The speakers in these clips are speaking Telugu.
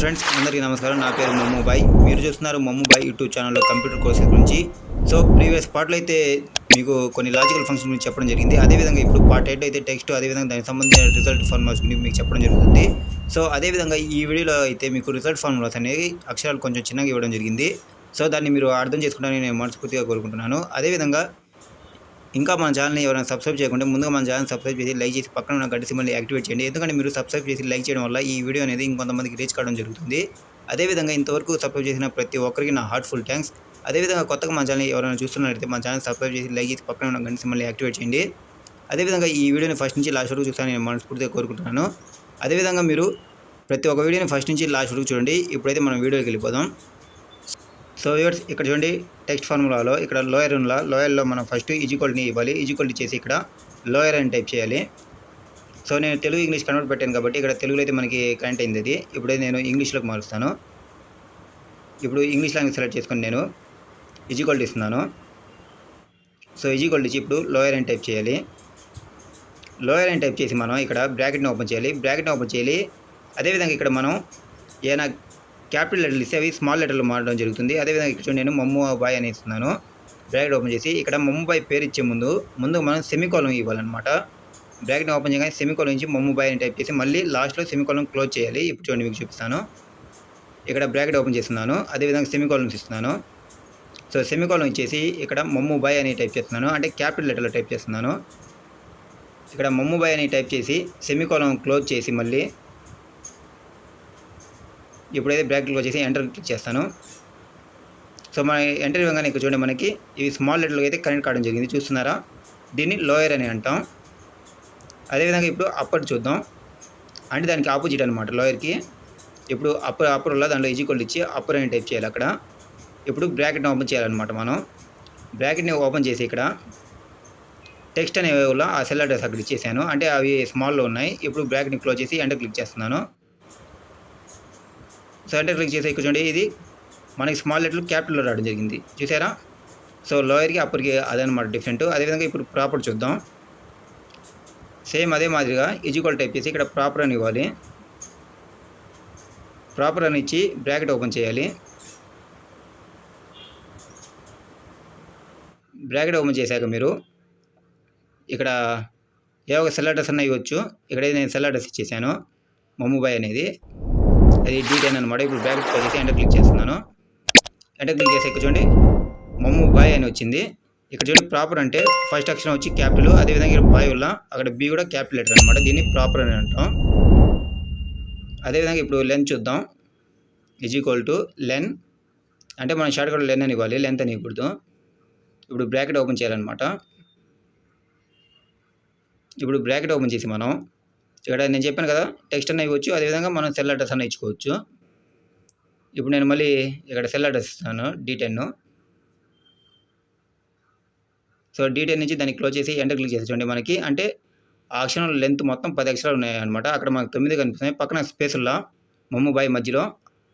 ఫ్రెండ్స్ అందరికీ నమస్కారం. నా పేరు మమ్ముబాయ్ మీరు చూస్తున్నారు మమ్ముబాయ్ యూట్యూబ్ ఛానల్లో కంప్యూటర్ కోర్సెస్ గురించి. సో ప్రీవియస్ పార్ట్లో అయితే మీకు కొన్ని లాజికల్ ఫంక్షన్ గురించి చెప్పడం జరిగింది. అదేవిధంగా ఇప్పుడు పార్ట్ ఎయిట్ అయితే టెక్స్ట్ అదేవిధంగా దానికి సంబంధించిన రిజల్ట్ ఫార్ములాస్ గురించి మీకు చెప్పడం జరుగుతుంది. సో అదేవిధంగా ఈ వీడియోలో అయితే మీకు రిజల్ట్ ఫార్ములాస్ అనేవి అక్షరాలు కొంచెం చిన్నగా ఇవ్వడం జరిగింది. సో దాన్ని మీరు అర్థం చేసుకుంటారని నేను మనస్ఫూర్తిగా కోరుకుంటున్నాను. అదేవిధంగా ఇంకా మన ఛానల్ని ఎవరైనా సబ్స్క్రైబ్ చేయకుంటే ముందుగా మన ఛానల్ సబ్స్క్రైబ్ చేసి లైక్ చేసి పక్కన ఉన్న గడ్డి సింబల్ని యాక్టివేట్ చేయండి. ఎందుకంటే మీరు సబ్స్క్రైబ్ చేసి లైక్ చేయడం వల్ల ఈ వీడియో అనేది ఇంకొంతమందికి రీచ్ కావడం జరుగుతుంది. అదేవిధంగా ఇంతవరకు సబ్స్క్రైబ్ చేసిన ప్రతి ఒక్కరికి నా హార్ట్ఫుల్ థ్యాంక్స్ అదేవిధంగా కొత్తగా మన ఛానల్ ఎవరైనా చూస్తున్నట్లయితే మన ఛానల్ సబ్స్క్రైబ్ చేసి లైక్ చేసి పక్కన ఉన్న గంట సింబల్ని యాక్టివేట్ చేయండి. అదేవిధంగా ఈ వీడియోని ఫస్ట్ నుంచి లాస్ట్ వరకు చూస్తాను నేను మనస్ఫూర్తిగా కోరుకుంటున్నాను. అదేవిధంగా మీరు ప్రతి ఒక్క వీడియోని ఫస్ట్ నుంచి లాస్ట్ వరకు చూడండి. ఇప్పుడైతే మనం వీడియోకి వెళ్ళిపోదాం. సో వ్యూవర్స్ ఇక్కడ చూడండి టెక్స్ట్ ఫార్ములాలో ఇక్కడ లోయర్ ఉన్న లోయర్లో మనం ఫస్ట్ ఈజ్వల్ని ఇవ్వాలి. ఈజ్వల్ చేసి ఇక్కడ లోయర్ అని టైప్ చేయాలి. సో నేను తెలుగు ఇంగ్లీష్ కన్వర్ట్ పెట్టాను కాబట్టి ఇక్కడ తెలుగులో అయితే మనకి కరెంట్ అయింది అది ఇప్పుడే నేను ఇంగ్లీష్లోకి మారుస్తాను. ఇప్పుడు ఇంగ్లీష్ లాంగ్వేజ్ సెలెక్ట్ చేసుకొని నేను ఈజ్వల్ ఇస్తున్నాను. సో ఈజ్వల్ ఇచ్చి ఇప్పుడు లోయర్ అని టైప్ చేయాలి. లోయర్ అని టైప్ చేసి మనం ఇక్కడ బ్రాకెట్ని ఓపెన్ చేయాలి. బ్రాకెట్ని ఓపెన్ చేయాలి. అదేవిధంగా ఇక్కడ మనం ఏనా క్యాపిటల్ లెటర్లు ఇస్తే అవి స్మాల్ లెటర్లు మారడం జరుగుతుంది. అదేవిధంగా ఇక్కడ చూడండి నేను మమ్ము బాయ్ అని ఇస్తున్నాను బ్రాకెట్ ఓపెన్ చేసి ఇక్కడ మమ్ము బాయ్ పేరు ఇచ్చే ముందు ముందు మనం సెమికోలం ఇవ్వాలన్నమాట. బ్రాకెట్ ఓపెన్ చేయగానే సెమికోలం నుంచి మమ్ము బాయ్ అని టైప్ చేసి మళ్ళీ లాస్ట్లో సెమికోలం క్లోజ్ చేయాలి. ఇప్పుడు చూడండి మీకు చూపిస్తాను. ఇక్కడ బ్రాకెట్ ఓపెన్ చేస్తున్నాను. అదేవిధంగా సెమికాలం ఇస్తున్నాను సో సెమికోలం ఇచ్చేసి ఇక్కడ మమ్ము బాయ్ అని టైప్ చేస్తున్నాను. అంటే క్యాపిటల్ లెటర్లో టైప్ చేస్తున్నాను. ఇక్కడ మమ్ము బాయ్ అని టైప్ చేసి సెమికోలం క్లోజ్ చేసి మళ్ళీ ఇప్పుడైతే బ్రాకెట్ క్లోజ్ చేసి ఎంటర్ క్లిక్ చేస్తాను. సో మన ఎంటర్ ఇవ్వగానే ఇక్కడ చూడండి మనకి ఇవి స్మాల్ లెటర్లు అయితే కనెక్ట్ కావడం జరిగింది. చూస్తున్నారా? దీన్ని లోయర్ అని అంటాం. అదేవిధంగా ఇప్పుడు అప్పర్ చూద్దాం. అంటే దానికి ఆపోజిట్ అనమాట లోయర్కి ఇప్పుడు అప్పర్ అప్పర్ వల్ల దాంట్లో ఈజీక్వల్ ఇచ్చి అప్పర్ అని టైప్ చేయాలి అక్కడ. ఇప్పుడు బ్రాకెట్ని ఓపెన్ చేయాలన్నమాట మనం. బ్రాకెట్ని ఓపెన్ చేసి ఇక్కడ టెక్స్ట్ అనే వల్ల ఆ సెల్ అడ్రస్ అక్కడ ఇచ్చేసాను. అంటే అవి స్మాల్లో ఉన్నాయి. ఇప్పుడు బ్రాకెట్ని క్లోజ్ చేసి ఎంటర్ క్లిక్ చేస్తున్నాను. సో క్లిక్ చేసే చూడండి ఇది మనకి స్మాల్ లెటర్లు క్యాపిటల్లో రావడం జరిగింది. చూసారా? సో లోయర్కి అప్పర్కి అదనమాట డిఫరెంట్. అదేవిధంగా ఇప్పుడు ప్రాపర్ చూద్దాం. సేమ్ అదే మాదిరిగా ఈజ్వల్ టైప్ చేసి ఇక్కడ ప్రాపర్ అని ఇవ్వాలి. ప్రాపర్ అని ఇచ్చి బ్రాకెట్ ఓపెన్ చేయాలి. బ్రాకెట్ ఓపెన్ చేశాక మీరు ఇక్కడ ఏ ఒక సెల్ అడ్రస్ అన్న ఇవ్వచ్చు. ఇక్కడైతే నేను సెల్ అడ్రస్ ఇచ్చేసాను. మమ్ముబాయ్ అనేది. అది డీటెయిన్ అనమాట ఇప్పుడు బ్యాక్ చేసి ఎంటర్ క్లిక్ చేస్తున్నాను. ఎంటర్ క్లిక్ చేసి ఇక్కడ చూడండి. మమ్ము బాయ్ అని వచ్చింది. ఇక్కడ చూడండి ప్రాపర్ అంటే ఫస్ట్ అక్షరం వచ్చి క్యాపిటల్ అదేవిధంగా ఇక్కడ బాయ్ వల్ల అక్కడ బి కూడా క్యాపిటల్ లెటర్ అనమాట దీన్ని ప్రాపర్ అని అంటాం. అదేవిధంగా ఇప్పుడు లెన్ చూద్దాం. ఇజ్ ఈక్వల్ టు లెన్ అంటే మనం షార్ట్ కట్ లెన్ అని ఇవ్వాలి. లెంత్ అని ఇప్పుడు ఇప్పుడు బ్రాకెట్ ఓపెన్ చేయాలన్నమాట. ఇప్పుడు బ్రాకెట్ ఓపెన్ చేసి మనం ఇక్కడ నేను చెప్పాను కదా టెక్స్ట్ అన్న ఇవ్వచ్చు అదేవిధంగా మనం సెల్ అడ్రస్ అన్న ఇచ్చుకోవచ్చు. ఇప్పుడు నేను మళ్ళీ ఇక్కడ సెల్ అడ్రస్ ఇస్తాను డీటెన్ సో డీటెయిల్ నుంచి దాన్ని క్లోజ్ చేసి ఎంటర్ క్లిక్ చేసి చూడండి మనకి. అంటే ఆ అక్షరం లెంత్ మొత్తం పది అక్షరాలు ఉన్నాయన్నమాట. అక్కడ మనకు తొమ్మిది కనిపిస్తున్నాయి. పక్కన స్పేసుల్లో మమ్ము బాయ్ మధ్యలో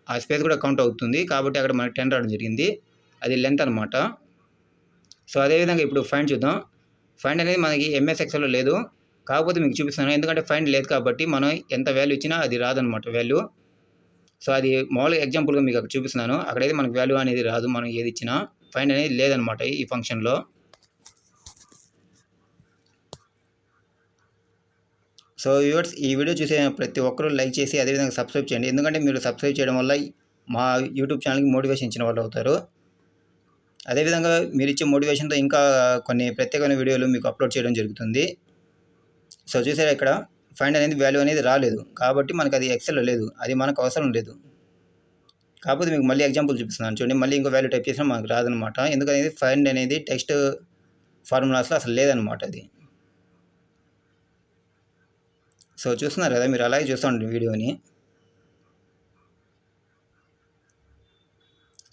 ఆ స్పేస్ కూడా కౌంట్ అవుతుంది. కాబట్టి అక్కడ మనకి టెన్ రావడం జరిగింది. అది లెంత్ అనమాట సో అదేవిధంగా ఇప్పుడు ఫైండ్ చూద్దాం. ఫైండ్ అనేది మనకి ఎంఎస్ ఎక్సెల్లో లేదు. కాకపోతే మీకు చూపిస్తాను ఎందుకంటే ఫైన్ లేదు కాబట్టి మనం ఎంత వాల్యూ ఇచ్చినా అది రాదనమాట వాల్యూ సో అది మామూలుగా ఎగ్జాంపుల్గా మీకు అక్కడ చూపిస్తున్నాను. అక్కడైతే మనకు వాల్యూ అనేది రాదు. మనం ఏది ఇచ్చినా ఫైన్ అనేది లేదనమాట ఈ ఫంక్షన్లో సో వ్యూవర్స్ ఈ వీడియో చూసే ప్రతి ఒక్కరూ లైక్ చేసి అదేవిధంగా సబ్స్క్రైబ్ చేయండి. ఎందుకంటే మీరు సబ్స్క్రైబ్ చేయడం వల్ల మా యూట్యూబ్ ఛానల్కి మోటివేషన్ ఇచ్చిన వాళ్ళు అవుతారు. అదేవిధంగా మీరు ఇచ్చే మోటివేషన్తో ఇంకా కొన్ని ప్రత్యేకమైన వీడియోలు మీకు అప్లోడ్ చేయడం జరుగుతుంది. సో చూసారా ఇక్కడ? ఫైండ్ అనేది వాల్యూ అనేది రాలేదు. కాబట్టి మనకు అది ఎక్సెల్ లేదు. అది మనకు అవసరం లేదు. కాకపోతే మీకు మళ్ళీ ఎగ్జాంపుల్ చూపిస్తున్నాను. చూడండి మళ్ళీ ఇంకో వాల్యూ టైప్ చేసినా మనకు రాదనమాట ఎందుకనేది? ఫైండ్ అనేది టెక్స్ట్ ఫార్ములాస్లో అసలు లేదనమాట అది. సో చూస్తున్నారు కదా మీరు అలాగే చూస్తూ ఉండండి వీడియోని.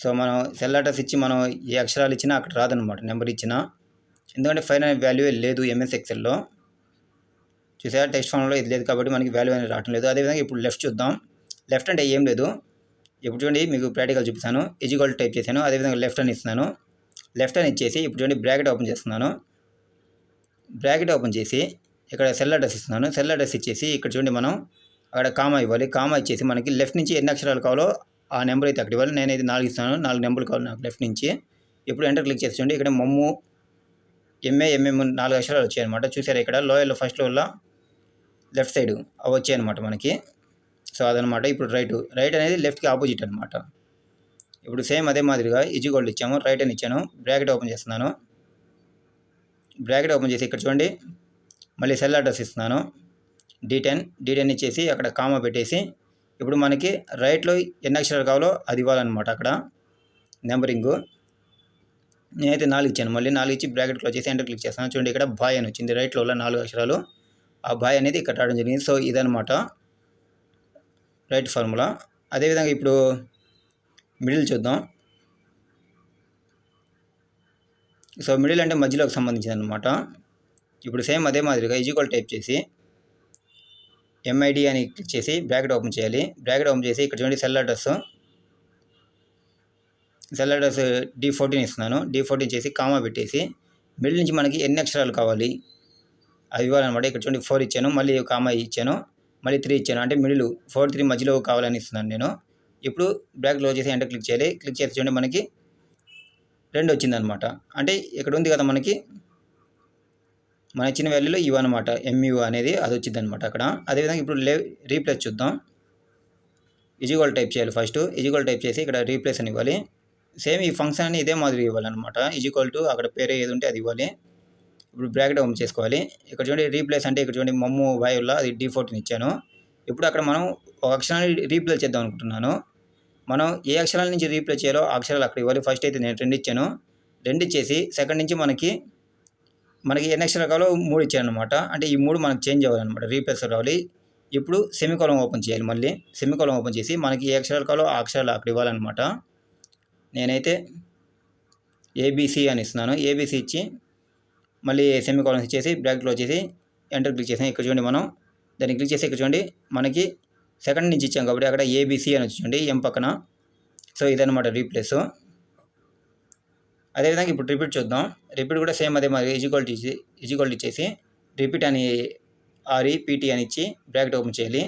సో మనం సెల్ అడ్రస్ ఇచ్చి మనం ఏ అక్షరాలు ఇచ్చినా అక్కడ రాదనమాట నెంబర్ ఇచ్చినా. ఎందుకంటే ఫైన్ అనే వాల్యూ లేదు ఎంఎస్ ఎక్సెల్లో చూసారా? టెక్స్ట్ ఫామ్లో ఇది లేదు కాబట్టి మనకి వాల్యూ అనేది రావటం లేదు. అదేవిధంగా ఇప్పుడు లెఫ్ట్ చూద్దాం. లెఫ్ట్ అంటే ఏం లేదు. ఇప్పుడు చూడండి మీకు ప్రాక్టికల్ చూపిస్తాను. ఈజీగోల్ టైప్ చేశాను. అదేవిధంగా లెఫ్ట్ అని ఇస్తున్నాను. లెఫ్ట్ అని ఇచ్చేసి ఇప్పుడు చూడండి బ్రాకెట్ ఓపెన్ చేస్తున్నాను. బ్రాకెట్ ఓపెన్ చేసి ఇక్కడ సెల్ అడ్రస్ ఇస్తున్నాను. సెల్ అడ్రస్ ఇచ్చేసి ఇక్కడ చూడండి మనం అక్కడ కామా ఇవ్వాలి. కామా ఇచ్చేసి మనకి లెఫ్ట్ నుంచి ఎన్ని అక్షరాలు కావాలో ఆ నెంబర్ అయితే అక్కడ ఇవ్వాలి. నేనైతే నాలుగు ఇస్తాను నాలుగు నెంబర్లు కావాలి నాకు లెఫ్ట్ నుంచి. ఇప్పుడు ఎంటర్ క్లిక్ చేసి చూడండి ఇక్కడ మమ్ము ఎంఏ ఎంఎం నాలుగు అక్షరాలు వచ్చాయి అనమాట చూసారా ఇక్కడ? లోయల్లో ఫస్ట్ వల్ల లెఫ్ట్ సైడ్ అవి వచ్చాయి అనమాట మనకి. సో అదనమాట ఇప్పుడు రైట్. రైట్ అనేది లెఫ్ట్కి ఆపోజిట్ అనమాట ఇప్పుడు సేమ్ అదే మాదిరిగా ఇజిగోల్డ్ ఇచ్చాము. రైట్ అని ఇచ్చాను. బ్రాకెట్ ఓపెన్ చేస్తున్నాను. బ్రాకెట్ ఓపెన్ చేసి ఇక్కడ చూడండి. మళ్ళీ సెల్ అడ్రస్ ఇస్తున్నాను. D ten. టెన్ ఇచ్చేసి అక్కడ కామా పెట్టేసి ఇప్పుడు మనకి రైట్లో ఎన్ని అక్షరాలు కావాలో అది ఇవ్వాలన్నమాట అక్కడ. నెంబరింగు. నేనైతే నాలుగు ఇచ్చాను. మళ్ళీ నాలుగు ఇచ్చి బ్రాకెట్ క్లోజ్ చేసి ఎంటర్ క్లిక్ చేస్తాను. చూడండి ఇక్కడ బాయ్ అని వచ్చింది. రైట్లో ఉన్న నాలుగు అక్షరాలు. ఆ బాయ్ అనేది ఇక్కడ రావడం జరిగింది. సో ఇదనమాట రైట్ ఫార్ములా. అదేవిధంగా ఇప్పుడు మిడిల్ చూద్దాం. సో మిడిల్ అంటే మధ్యలోకి సంబంధించింది అనమాట ఇప్పుడు సేమ్ అదే మాదిరిగా ఈజీక్వల్ టైప్ చేసి ఎంఐడి అని క్లిక్ చేసి బ్రాకెట్ ఓపెన్ చేయాలి. బ్రాకెట్ ఓపెన్ చేసి ఇక్కడ చూడండి cell address cell address D fourteen ఇస్తున్నాను. డి ఫోర్టీన్ చేసి కామా పెట్టేసి మిడిల్ నుంచి మనకి ఎన్ని అక్షరాలు కావాలి? ఇవ్వాలన్నమాట ఇక్కడ చూడండి ఫోర్ ఇచ్చాను మళ్ళీ ఒక అమ్మాయి ఇచ్చాను మళ్ళీ త్రీ ఇచ్చాను. అంటే మిడిల్ ఫోర్ త్రీ మధ్యలో కావాలని ఇస్తున్నాను నేను. ఇప్పుడు బ్యాక్ క్లోజ్ చేసి ఎంటర్ క్లిక్ చేయాలి. క్లిక్ చేసి చూడండి మనకి రెండు వచ్చిందనమాట అంటే ఇక్కడ ఉంది కదా మనకి మన ఇచ్చిన వాల్యూలో ఇవ్ అనమాట ఎంయు అనేది అది వచ్చింది అనమాట అక్కడ. అదేవిధంగా ఇప్పుడు లే రీప్లేస్ చూద్దాం. ఇజిగోల్ టైప్ చేయాలి ఫస్ట్ ఇజిగోల్ టైప్ చేసి ఇక్కడ రీప్లేస్ అని ఇవ్వాలి. సేమ్ ఈ ఫంక్షన్ అని ఇదే మాదిరి ఇవ్వాలన్నమాట. ఈజ్వల్ టు అక్కడ పేరు ఏది ఉంటే అది ఇవ్వాలి. ఇప్పుడు బ్రాకెట్ ఓపెన్ చేసుకోవాలి. ఇక్కడ చూడండి రీప్లేస్ అంటే ఇక్కడ చూడండి మమ్ము వాయుల్లో అది డీ ఫోర్టీన్ ఇచ్చాను. ఇప్పుడు అక్కడ మనం ఒక అక్షరాన్ని రీప్లేస్ చేద్దాం అనుకుంటున్నాను. మనం ఏ అక్షరాల నుంచి రీప్లేస్ చేయాలో ఆ అక్షరాలు అక్కడ ఇవ్వాలి. ఫస్ట్ అయితే నేను రెండు ఇచ్చాను. రెండు ఇచ్చేసి సెకండ్ నుంచి మనకి మనకి ఎన్ని అక్షరాలు కావాలో మూడు ఇచ్చాను అనమాట అంటే ఈ మూడు మనకి చేంజ్ అవ్వాలన్నమాట. రీప్లేస్ రావాలి. ఇప్పుడు సెమికోలం ఓపెన్ చేయాలి మళ్ళీ. సెమికోలం ఓపెన్ చేసి మనకి ఏ అక్షరాలు కావాలో ఆ అక్షరాలు అక్కడ ఇవ్వాలన్నమాట. నేనైతే ఏబీసీ అని ఇస్తున్నాను. ఏబీసీ ఇచ్చి మళ్ళీ సెమీ కాలన్స్ ఇచ్చేసి బ్రాకెట్లో వచ్చేసి ఎంటర్ క్లిక్ చేసాం. ఇక్కడ చూడండి మనం దాన్ని క్లిక్ చేసి ఇక్కడ చూడండి మనకి సెకండ్ నుంచి ఇచ్చాం కాబట్టి అక్కడ ఏబీసీ అని చూడండి ఎం పక్కన. సో ఇదనమాట రీప్లేస్ అదేవిధంగా ఇప్పుడు రిపీట్ చూద్దాం. రిపీట్ కూడా సేమ్ అదే మరి ఈజిక్వాలిటీ ఇచ్చి ఇచ్చేసి రిపీట్ అని ఆర్ఈపీటీ e, అని ఇచ్చి బ్రాకెట్ ఓపెన్ చేయాలి.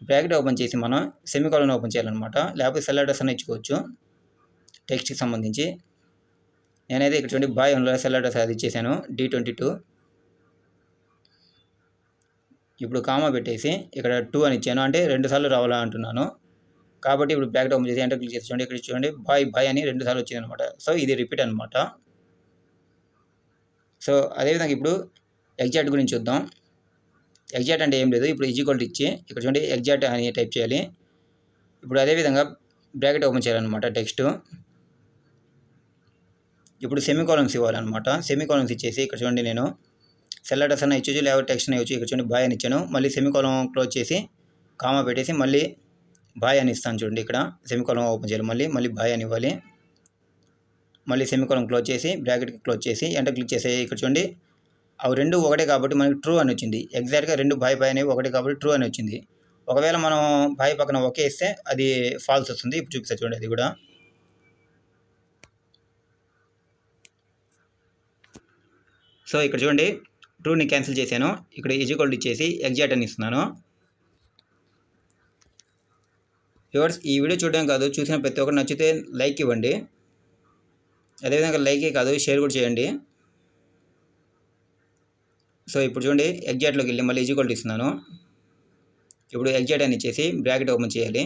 బ్రాకెట్ ఓపెన్ చేసి మనం సెమీ ఓపెన్ చేయాలన్నమాట. లేకపోతే సెల్ అడ్రస్ అని ఇచ్చుకోవచ్చు. టెక్స్ట్కి సంబంధించి. నేనైతే ఇక్కడ చూడండి బాయ్ ఉన్న సెల్లర్ సాధించేసాను అది డి ట్వంటీ టూ. ఇప్పుడు కామా పెట్టేసి ఇక్కడ టూ అని ఇచ్చాను అంటే రెండు సార్లు రావాలా అంటున్నాను. కాబట్టి ఇప్పుడు బ్యాక్ ఓపెన్ చేసి ఎంటర్ క్లిక్ చేసి చూడండి ఇక్కడ చూడండి బాయ్ బాయ్ అని రెండు సార్లు వచ్చింది అనమాట. సో ఇది రిపీట్ అనమాట. సో అదేవిధంగా ఇప్పుడు ఎగ్జాక్ట్ గురించి చూద్దాం. ఎగ్జాక్ట్ అంటే ఏం లేదు ఇప్పుడు ఈజీక్వల్ ఇచ్చి ఇక్కడ చూడండి ఎగ్జాక్ట్ అని టైప్ చేయాలి. ఇప్పుడు అదేవిధంగా బ్రాకెట్ ఓపెన్ చేయాలన్నమాట టెక్స్ట్. ఇప్పుడు సెమీ కాలమ్స్ ఇవ్వాలన్నమాట. సెమీకాలమ్స్ ఇచ్చేసి ఇక్కడ చూడండి నేను సెల్ అడ్రస్ అన్న ఇచ్చు లేకపోతే టెక్స్ట్ అని ఇచ్చు ఇక్కడ చూడండి బాయ్ అని ఇచ్చాను. మళ్ళీ సెమీకాలం క్లోజ్ చేసి కామా పెట్టేసి మళ్ళీ బాయ్ అని ఇస్తాను చూడండి ఇక్కడ. సెమీకాలం ఓపెన్ చేయాలి మళ్ళీ మళ్ళీ బాయ్ అని ఇవ్వాలి. మళ్ళీ సెమీకాలం క్లోజ్ చేసి బ్రాకెట్కి క్లోజ్ చేసి ఎంటర్ క్లిక్ చేసి ఇక్కడ చూడండి అవి రెండు ఒకటే కాబట్టి మనకి ట్రూ అని వచ్చింది. ఎగ్జాక్ట్గా రెండు బాయ్ బాయ్ అనేవి ఒకటే కాబట్టి ట్రూ అని వచ్చింది. ఒకవేళ మనం బాయ్ పక్కన ఒకే ఇస్తే అది ఫాల్స్ వస్తుంది. ఇప్పుడు చూపిస్తా చూడండి అది కూడా. సో ఇక్కడ చూడండి టూని క్యాన్సిల్ చేశాను. ఇక్కడ ఈజీక్వల్ ఇచ్చేసి ఎగ్జాక్ట్ అని ఇస్తున్నాను. యువర్స్ ఈ వీడియో చూడడం కాదు చూసిన ప్రతి ఒక్కరు నచ్చితే లైక్ ఇవ్వండి. అదేవిధంగా లైకే కాదు షేర్ కూడా చేయండి. సో ఇప్పుడు చూడండి ఎగ్జాక్ట్లోకి వెళ్ళి మళ్ళీ ఈజీక్వల్ ఇస్తున్నాను. ఇప్పుడు ఎగ్జాక్ట్ అని ఇచ్చేసి బ్రాకెట్ ఓపెన్ చేయాలి.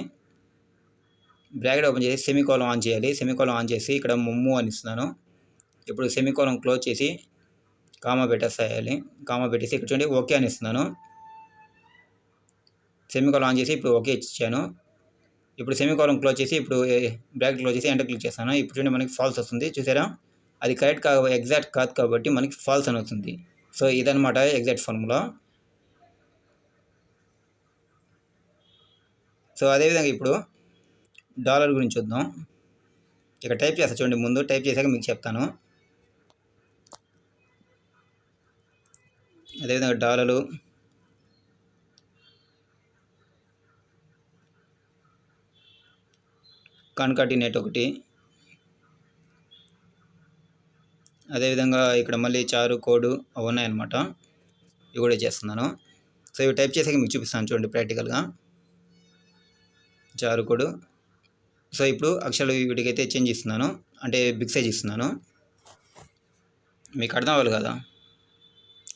బ్రాకెట్ ఓపెన్ చేసి సెమీకోలం ఆన్ చేయాలి. సెమీకోలం ఆన్ చేసి ఇక్కడ ముమ్ము అని ఇస్తున్నాను. ఇప్పుడు సెమీకోలం క్లోజ్ చేసి కామా పెట్టేసేయాలి. కామా పెట్టేసి ఇక్కడ చూడండి ఓకే అని ఇస్తున్నాను సెమీకోలం ఆన్ చేసి ఇప్పుడు ఓకే ఇచ్చాను. ఇప్పుడు సెమికాలం క్లోజ్ చేసి ఇప్పుడు బ్రాకెట్ క్లోజ్ చేసి ఎంటర్ క్లిక్ చేస్తాను. ఇప్పుడు చూడండి మనకి ఫాల్స్ వస్తుంది. చూసారా? అది కరెక్ట్ కా ఎగ్జాక్ట్ కాదు కాబట్టి మనకి ఫాల్స్ అని వస్తుంది. సో ఇదనమాట ఎగ్జాక్ట్ ఫార్ములా. సో అదేవిధంగా ఇప్పుడు డాలర్ గురించి చూద్దాం. ఇక టైప్ చేస్తా చూడండి ముందు టైప్ చేశాక మీకు చెప్తాను. అదేవిధంగా డాలలు డాలర్లు నెట్ ఒకటి. అదేవిధంగా ఇక్కడ మళ్ళీ చారు కోడు అవి ఉన్నాయన్నమాట. ఇవి కూడా చేస్తున్నాను. సో ఇవి టైప్ చేసాక మీకు చూపిస్తాను చూడండి ప్రాక్టికల్గా. చారు కోడు. సో ఇప్పుడు అక్షరాలు వీటికైతే చేంజ్ ఇస్తున్నాను అంటే బిగ్ సైజ్ ఇస్తున్నాను. మీకు అర్థం అవ్వాలి కదా?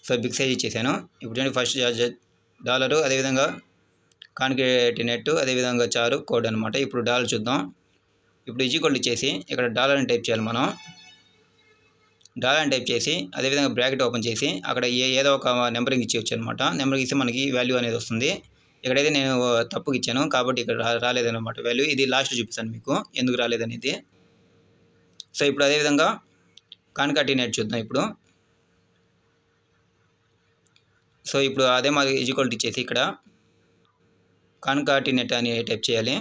సో బిగ్ సైజ్ ఇచ్చేసాను. ఇప్పుడు చూడండి ఫస్ట్ డాలరు అదేవిధంగా కాన్కేటినెట్ అదేవిధంగా చారు కోడ్ అనమాట ఇప్పుడు డాలర్ చూద్దాం. ఇప్పుడు ఈజీకోల్డ్ ఇచ్చేసి ఇక్కడ డాలర్ అని టైప్ చేయాలి మనం. డాలర్ అని టైప్ చేసి అదేవిధంగా బ్రాకెట్ ఓపెన్ చేసి అక్కడ ఏ ఏదో ఒక నెంబరింగ్ ఇచ్చేయచ్చు అనమాట నెంబరింగ్ ఇస్తే మనకి వాల్యూ అనేది వస్తుంది. ఇక్కడైతే నేను తప్పుకి ఇచ్చాను కాబట్టి ఇక్కడ రాలేదనమాట రాలేదన్నమాట వాల్యూ. ఇది లాస్ట్ చూపిస్తాను మీకు ఎందుకు రాలేదనేది. సో ఇప్పుడు అదేవిధంగా కాన్కాటినేట్ చూద్దాం ఇప్పుడు. సో ఇప్పుడు అదే మాది ఈక్వల్ ఇచ్చేసి ఇక్కడ. కాన్కాటినేట్ అని టైప్ చేయాలి.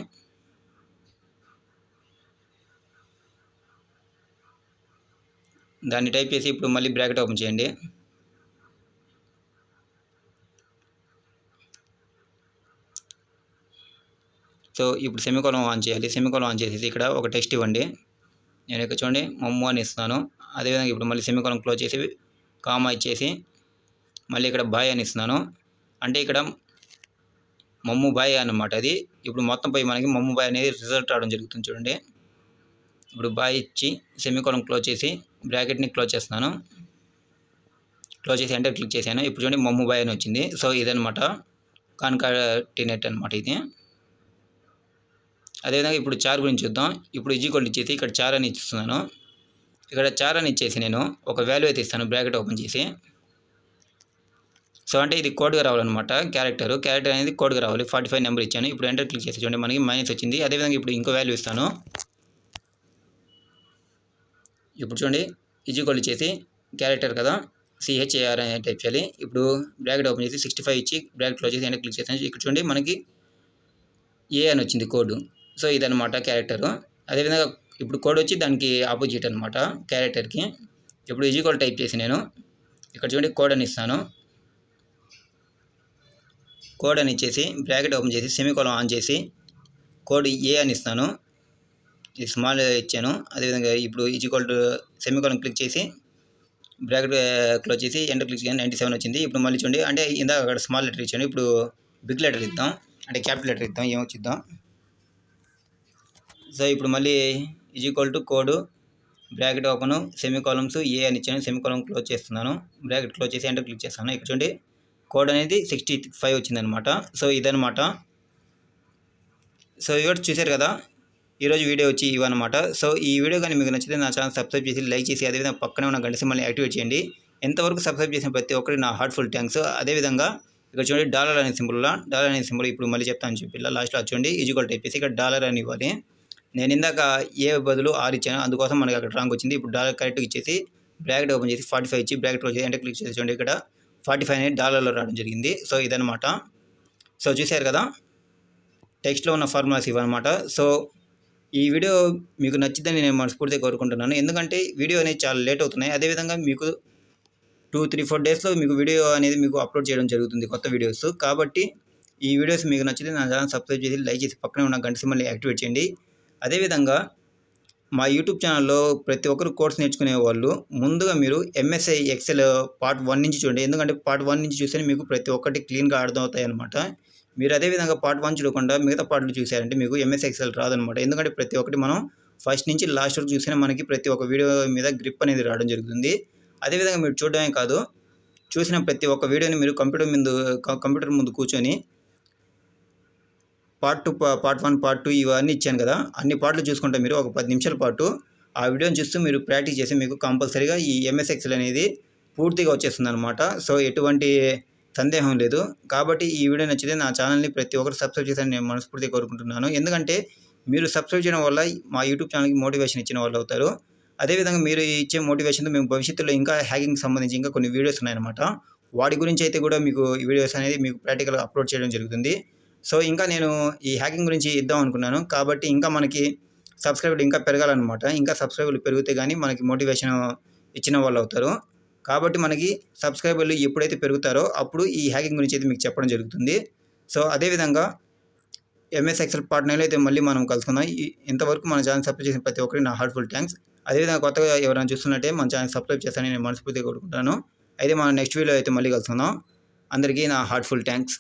దాన్ని టైప్ చేసి ఇప్పుడు మళ్ళీ బ్రాకెట్ ఓపెన్ చేయండి. సో ఇప్పుడు సెమికోలం ఆన్ చేయాలి. సెమికోలం ఆన్ చేసేసి ఇక్కడ ఒక టెక్స్ట్ ఇవ్వండి. నేను ఇక్కడ చూడండి మమ్ము అని ఇస్తున్నాను. అదేవిధంగా ఇప్పుడు మళ్ళీ సెమికోలం క్లోజ్ చేసి కామా ఇచ్చేసి మళ్ళీ ఇక్కడ బాయ్ అని ఇస్తున్నాను. అంటే ఇక్కడ మమ్ము బాయ్ అనమాట అది. ఇప్పుడు మొత్తం పోయి మనకి మమ్ము బాయ్ అనేది రిజల్ట్ రావడం జరుగుతుంది చూడండి. ఇప్పుడు బాయ్ ఇచ్చి సెమీకోలం క్లోజ్ చేసి బ్రాకెట్ని క్లోజ్ చేస్తున్నాను. క్లోజ్ చేసి ఎంటర్ క్లిక్ చేశాను. ఇప్పుడు చూడండి మమ్ము బాయ్ అని వచ్చింది. సో ఇదనమాట కాన్కాటినేట్ అనమాట ఇది. అదేవిధంగా ఇప్పుడు చార్ గురించి చూద్దాం. ఇప్పుడు ఈక్వల్ ఇచ్చేసి ఇక్కడ చార్ అని ఇస్తున్నాను. ఇక్కడ చార్ అని ఇచ్చేసి నేను ఒక వాల్యూ అయితే ఇస్తాను బ్రాకెట్ ఓపెన్ చేసి. సో అంటే ఇది కోడ్గా రావాలన్నమాట క్యారెక్టర్. క్యారెక్టర్ అనేది కోడ్గా రావాలి. ఫార్టీ ఫైవ్ నెంబర్ ఇచ్చాను. ఇప్పుడు ఎంటర్ క్లిక్ చేసి చూడండి మనకి మైనస్ వచ్చింది. అదేవిధంగా ఇప్పుడు ఇంకో వాల్యూ ఇస్తాను. ఇప్పుడు చూడండి. ఈక్వల్ ఇచ్చేసి క్యారెక్టర్ కదా. సిహెచ్ఏఆర్ అనే టైప్ చేయాలి. ఇప్పుడు బ్రాకెట్ ఓపెన్ చేసి సిక్స్టీ ఫైవ్ ఇచ్చి బ్రాకెట్ క్లోజ్ చేసి ఎంటర్ క్లిక్ చేసాను ఇక్కడ చూడండి మనకి ఏ అని వచ్చింది కోడ్. సో ఇదనమాట క్యారెక్టర్. అదేవిధంగా ఇప్పుడు కోడ్ వచ్చి దానికి ఆపోజిట్ అనమాట క్యారెక్టర్కి. ఇప్పుడు ఈజీకోల్ టైప్ చేసి నేను ఇక్కడ చూడండి కోడ్ అని ఇస్తాను. కోడ్ అని ఇచ్చేసి బ్రాకెట్ ఓపెన్ చేసి సెమీకోలం ఆన్ చేసి కోడ్ ఏ అని ఇస్తాను ఇది స్మాల్ ఇచ్చాను. అదేవిధంగా ఇప్పుడు ఈజీకోల్ సెమీకోలం క్లిక్ చేసి బ్రాకెట్ క్లోజ్ చేసి ఎంటర్ క్లిక్ చేసి నైంటీ సెవెన్ వచ్చింది. ఇప్పుడు మళ్ళీ చూడండి. అంటే ఇందాక అక్కడ స్మాల్ లెటర్ ఇచ్చాను. ఇప్పుడు బిగ్ లెటర్ ఇద్దాం. అంటే క్యాపిటల్ లెటర్ ఇద్దాం. ఏమొచ్చిద్దాం సో ఇప్పుడు మళ్ళీ is equal to code bracket open semicolons A అని ఇచ్చాను. సెమీ క్లోజ్ చేస్తున్నాను. బ్రాకెట్ క్లోజ్ చేసి ఎంటర్ క్లిక్ చేస్తాను. ఇక్కడ చూడండి. కోడ్ అనేది సిక్స్టీ ఫైవ్ వచ్చిందనమాట. సో ఇదనమాట. సో ఇవి చూశారు కదా? ఈరోజు వీడియో వచ్చి ఇవన్నమాట. సో ఈ వీడియో కానీ మీకు నచ్చితే నా ఛానల్ సబ్స్క్రైబ్ చేసి లైక్ చేసి అదేవిధంగా పక్కనే ఉన్న గంట మళ్ళీ యాక్టివేట్ చేయండి. ఎంతవరకు సబ్స్క్రైబ్ చేసిన ప్రతి ఒక్కరికి నా హార్ట్ఫుల్ థ్యాంక్స్. అదేవిధంగా ఇక్కడ చూడండి డాలర్ అనే సింబుల్లో డాలర్ అనే సింబల్ ఇప్పుడు మళ్ళీ చెప్తాను చెప్పి లాస్ట్లో చూడండి. ఈజ్వల్ టైప్ చేసి ఇక్కడ డాలర్ అని ఇవ్వాలి. నేను ఇందాక ఏ బదులు ఆరు ఇచ్చాను అందుకోసం మనకి అక్కడ రాంగ్ వచ్చింది. ఇప్పుడు డాలర్ కరెక్ట్గా ఇచ్చేసి బ్రాకెట్ ఓపెన్ చేసి ఫార్టీ ఫైవ్ ఇచ్చి బ్రాకెట్ క్లోజ్ చేసి అంటే క్లిక్ చేసి చూడండి ఇక్కడ. ఫార్టీ ఫైవ్ అనేది డాలర్లో రావడం జరిగింది. సో ఇదనమాట సో చూశారు కదా? టెక్స్ట్లో ఉన్న ఫార్ములాస్ ఇవన్నమాట. సో ఈ వీడియో మీకు నచ్చిందని నేను మనస్ఫూర్తిగా కోరుకుంటున్నాను. ఎందుకంటే వీడియో అనేది చాలా లేట్ అవుతున్నాయి. అదేవిధంగా మీకు టూ త్రీ ఫోర్ డేస్లో మీకు వీడియో అనేది మీకు అప్లోడ్ చేయడం జరుగుతుంది కొత్త వీడియోస్. కాబట్టి ఈ వీడియోస్ మీకు నచ్చితే నా ఛానల్ సబ్స్క్రైబ్ చేసి లైక్ చేసి పక్కనే ఉన్న గంట సింబల్ని యాక్టివేట్ చేయండి. అదేవిధంగా మా యూట్యూబ్ ఛానల్లో ప్రతి ఒక్కరు కోర్స్ నేర్చుకునే వాళ్ళు ముందుగా మీరు ఎంఎస్ఐ ఎక్సెల్ పార్ట్ వన్ నుంచి చూడండి. ఎందుకంటే పార్ట్ వన్ నుంచి చూస్తే మీకు ప్రతి ఒక్కటి క్లీన్గా అర్థం అవుతాయి అనమాట మీరు అదేవిధంగా పార్ట్ వన్ చూడకుండా మిగతా పార్ట్లు చూసారంటే మీకు ఎంఎస్ ఎక్సెల్ రాదనమాట ఎందుకంటే ప్రతి ఒక్కటి మనం ఫస్ట్ నుంచి లాస్ట్ వరకు చూసినా మనకి ప్రతి ఒక్క వీడియో మీద గ్రిప్ అనేది రావడం జరుగుతుంది. అదేవిధంగా మీరు చూడడమే కాదు చూసిన ప్రతి ఒక్క వీడియోని మీరు కంప్యూటర్ ముందు కంప్యూటర్ ముందు కూర్చొని part two part one part two ఇవన్నీ ఇచ్చాను కదా అన్ని పార్ట్లు చూసుకుంటే మీరు ఒక పది నిమిషాల పాటు ఆ వీడియోని చూస్తూ మీరు ప్రాక్టీస్ చేసి మీకు కంపల్సరీగా ఈ ఎంఎస్ ఎక్సెల్ అనేది పూర్తిగా వచ్చేస్తుంది అనమాట సో ఎటువంటి సందేహం లేదు. కాబట్టి ఈ వీడియో నచ్చితే నా ఛానల్ని ప్రతి ఒక్కరు సబ్స్క్రైబ్ చేశారని నేను మనస్ఫూర్తిగా కోరుకుంటున్నాను. ఎందుకంటే మీరు సబ్స్క్రైబ్ చేయడం వల్ల మా యూట్యూబ్ ఛానల్కి మోటివేషన్ ఇచ్చిన వాళ్ళు అవుతారు. అదేవిధంగా మీరు ఇచ్చే మోటివేషన్తో మేము భవిష్యత్తులో ఇంకా హ్యాకింగ్ సంబంధించి ఇంకా కొన్ని వీడియోస్ ఉన్నాయన్నమాట. వాటి గురించి అయితే కూడా మీకు ఈ వీడియోస్ అనేది మీకు ప్రాక్టికల్గా అప్లోడ్ చేయడం జరుగుతుంది. సో ఇంకా నేను ఈ హ్యాకింగ్ గురించి ఇద్దాం అనుకున్నాను. కాబట్టి ఇంకా మనకి సబ్స్క్రైబర్లు ఇంకా పెరగాలన్నమాట. ఇంకా సబ్స్క్రైబర్లు పెరిగితే కానీ మనకి మోటివేషన్ ఇచ్చిన వాళ్ళు అవుతారు. కాబట్టి మనకి సబ్స్క్రైబర్లు ఎప్పుడైతే పెరుగుతారో అప్పుడు ఈ హ్యాకింగ్ గురించి అయితే మీకు చెప్పడం జరుగుతుంది. సో అదేవిధంగా ఎంఎస్ ఎక్సెల్ పార్ట్నర్లో అయితే మళ్ళీ మనం కలుసుకుందాం. ఇంతవరకు మన ఛానల్ సబ్స్క్రైబ్ చేసిన ప్రతి ఒక్కరికి నా హార్ట్ఫుల్ థ్యాంక్స్ అదేవిధంగా కొత్తగా ఎవరైనా చూస్తున్నట్టే మన ఛానల్ సబ్స్క్రైబ్ చేస్తానని నేను మనస్ఫూర్తిగా కోరుకుంటాను. అయితే మనం నెక్స్ట్ వీడియో అయితే మళ్ళీ కలుసుకుందాం. అందరికీ నా హార్ట్ఫుల్ థ్యాంక్స్